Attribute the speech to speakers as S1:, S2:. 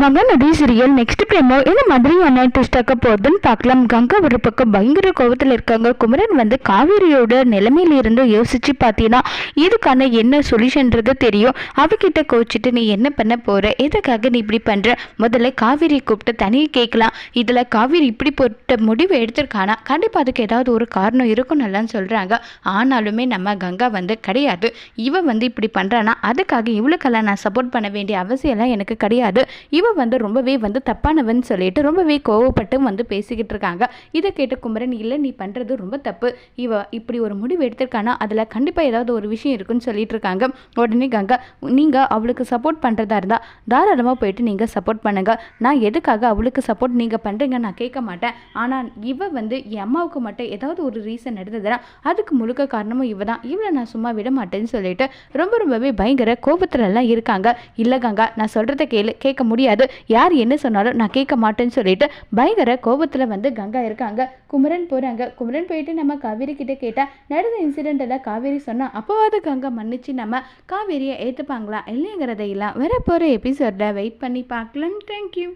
S1: Mahanadi serial next பிரேமோ இந்த மாதிரியான ட்விஸ்டாக்க போகுதுன்னு பார்க்கலாம். கங்கா ஒரு பக்கம் பயங்கர கோபத்தில் இருக்காங்க. குமரன் வந்து காவேரியோட நிலைமையிலிருந்து யோசிச்சு பார்த்தீங்கன்னா இதுக்கான என்ன சொல்யூஷன்றது தெரியும். அவகிட்ட கோச்சிட்டு நீ என்ன பண்ண போற? எதுக்காக நீ இப்படி பண்ற? முதல்ல காவேரி கூப்பிட்டு தனியாக கேட்கலாம். இதில் காவேரி இப்படி போட்ட முடிவு எடுத்திருக்கானா? கண்டிப்பாக அதுக்கு ஏதாவது ஒரு காரணம் இருக்கும்னுலாம் சொல்கிறாங்க ஆனாலுமே நம்ம கங்கா வந்து கிடையாது. இவன் வந்து இப்படி பண்ணுறானா அதுக்காக இவளுக்கெல்லாம் நான் சப்போர்ட் பண்ண வேண்டிய அவசியம்லாம் எனக்கு கிடையாது. இவன் வந்து ரொம்பவே வந்து தப்பானவன் சொல்லிட்டு ரொம்பவே கோவப்பட்டு வந்து பேசிக்கிட்டு இருக்காங்க இதை கேட்ட குமரன் இல்லை நீ பண்ணுறது ரொம்ப தப்பு. இவ இப்படி ஒரு முடிவு எடுத்திருக்கானா? அதில் கண்டிப்பாக ஏதாவது ஒரு விஷயம் இருக்குன்னு சொல்லிட்டு இருக்காங்க உடனே கங்கா நீங்கள் அவளுக்கு சப்போர்ட் பண்ணுறதா இருந்தால் தாராளமாக போயிட்டு நீங்கள் சப்போர்ட் பண்ணுங்க. நான் எதுக்காக அவளுக்கு சப்போர்ட் நீங்கள் பண்ணுறீங்க நான் கேட்க மாட்டேன். ஆனால் இவ வந்து என் அம்மாவுக்கு மட்டும் ஏதாவது ஒரு ரீசன் எடுத்ததுன்னா அதுக்கு முழுக்க காரணமும் இவ தான். இவளை நான் சும்மா விட மாட்டேன்னு சொல்லிட்டு ரொம்ப ரொம்பவே பயங்கர கோபத்துலலாம் இருக்காங்க. இல்லை கங்கா நான் சொல்கிறத கேளு கேட்க முடியாது. யார் என்ன சொன்னாலும் நான் கேட்க மாட்டேன்னு சொல்லிட்டு பயங்கர கோபத்தில் வந்து கங்கா இருக்காங்க. குமரன் போகிறாங்க குமரன் போயிட்டு நம்ம காவேரி கிட்ட கேட்டால் நடந்த இன்சிடென்ட்டில் காவேரி சொன்னால் அப்போவாது கங்கா மன்னிச்சு நம்ம காவேரியை ஏற்றுப்பாங்களா இல்லைங்கிறதையெல்லாம் வரப்போகிற போகிற எபிசோடில் வெயிட் பண்ணி பார்க்கலாம். தேங்க்யூ